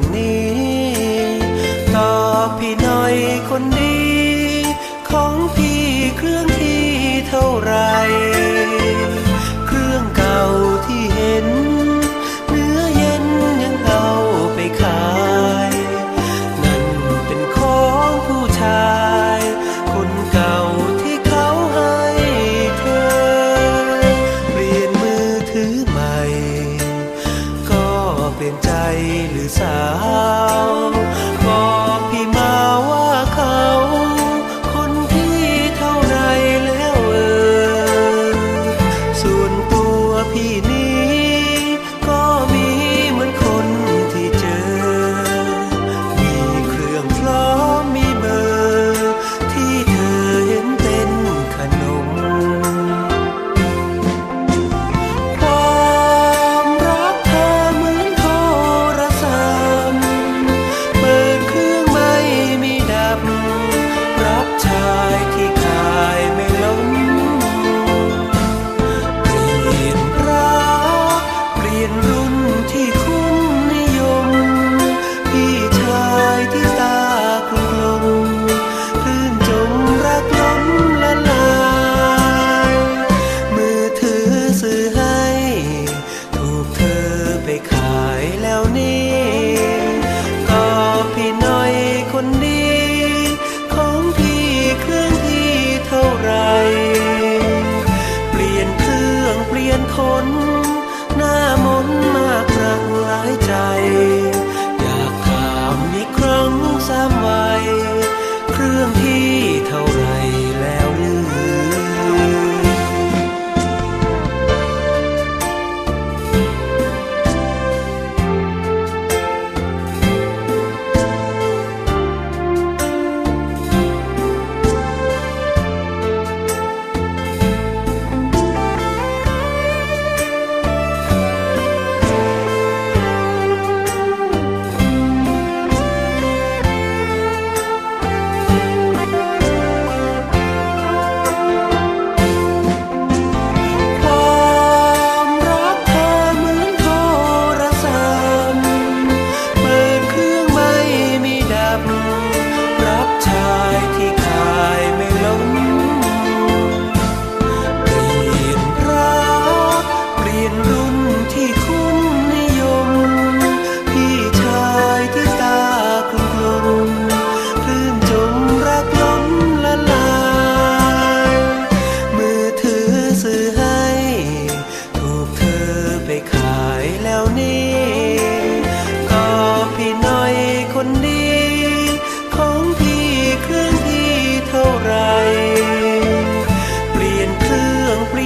รื่องนี้ตอพี่หน่อยคนดี ของพี่เครื่องที่เท่าไร พี่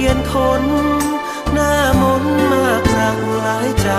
ียนคน หน้ามนมากรักหลายใจ